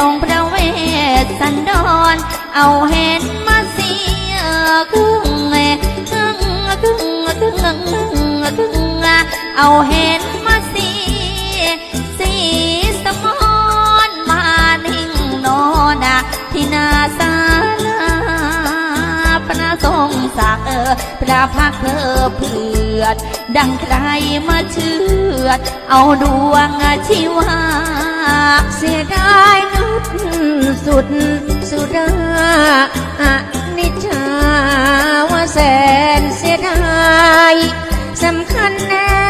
องค์พระเวสสันดร เอาเห็น เอาเห็นมาเสียสีสมอนมานิ่งนอนอะที่นาศาลาพระทรงศักดิ์เออพระพักตร์เพอเพื่อด ดังใครมาเชื่อด เอาดวงชีวาเสียดายนุดสุดสุดาอนิจาว่าแสนเสียดายสำคัญแน่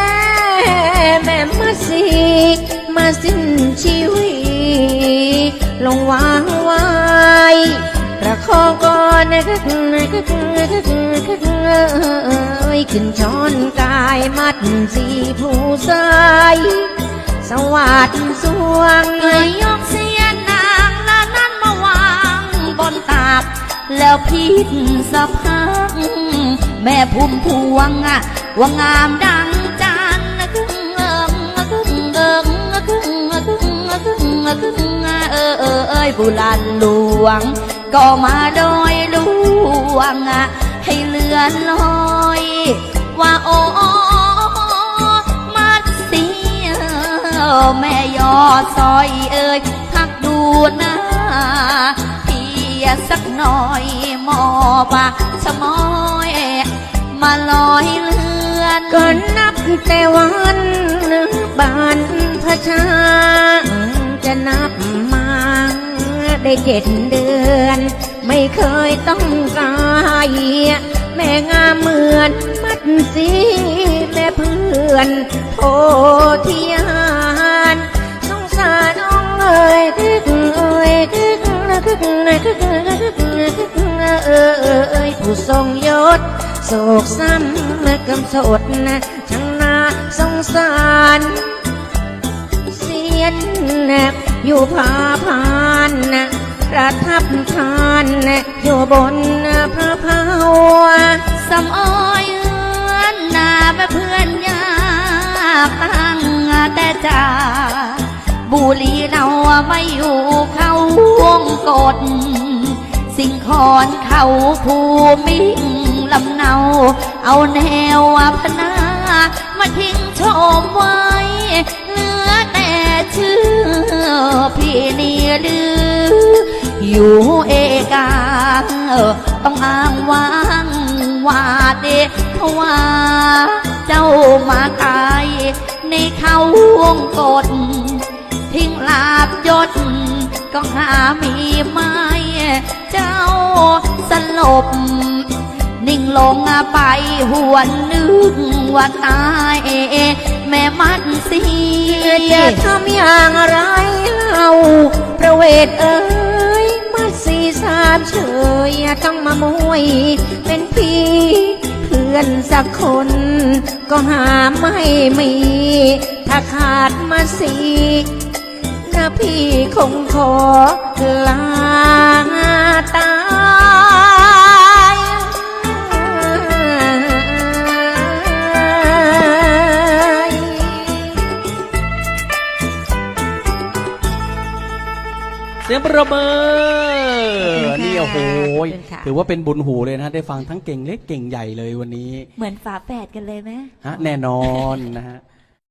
แม่มาสีมาสิ้นชีวิตลงวางไว้ประคองก่อนนะครับเอ้ยขึ้นช้อนกายมัดสีผู้สายสวัสดสวงเอ่ยยกเสียนางละนั้นมาวางบนตักแล้วพิษสะพักแม่พุ่มพวงอะว่างามดัง กึ่งกึ่งเออเออเอ้ยบุรันหลวง ก็มาโดยลวงอะให้เลือนลอย ว่าโอ้มัดเสียแม่ยอดซอยเอ้ยพักดูหน้าพี่สักหน่อยหมอปากชะมอยมาลอยเลือนก็นับแต่วันบานพระชา จะนับมาได้เจ็ดเดือน ไม่เคยต้องกายแม่งามเหมือนมัดสีแม่เพื่อนโพธิยานสงสารน้องเอ้ยคึกเอ้ยคึกนะคึกนะคึกนะคึกนะคึกนะเอ้ยผู้ทรงยศโศกซ้ำกำสดนะช่างน่าสงสาร อยู่ผาพานประทับทานอยู่บนพระเพาสำอ้อยเอือนหน้าแม่เพื่อนยากตั้งแต่จ่าบุรีเราไม่อยู่เข้าวงกดสิ่งขอนเขาภูมิลำเนา เอาแนวพนามาทิ้งชมว้เลือ อยู่เอกาต้องอ้างว้างว่าเดเพราะว่าเจ้ามาตายในเขาวงกดทิ้งลาบยศก็หามีไม่ เจ้าสลบ นิ่งลงไปหวนนึกว่าตาย แม่มันสีจะทำอย่างไรเล่าประเวทเอ้ยมาสีสามเฉยต้องมามวย เป็นพี่เพื่อนสักคน ก็หาไม่มี ถ้าขาดมาสีนะพี่คงขอลา เสียงประเบิดขอบคุณค่ะนี่โอ้โหขอบคุณค่ะ ถือว่าเป็นบุญหูเลยนะได้ฟังทั้งเก่งเล็กเก่งใหญ่เลยวันนี้เหมือนฝาแฝดกันเลยไหม ฮะแน่นอนนะฮะ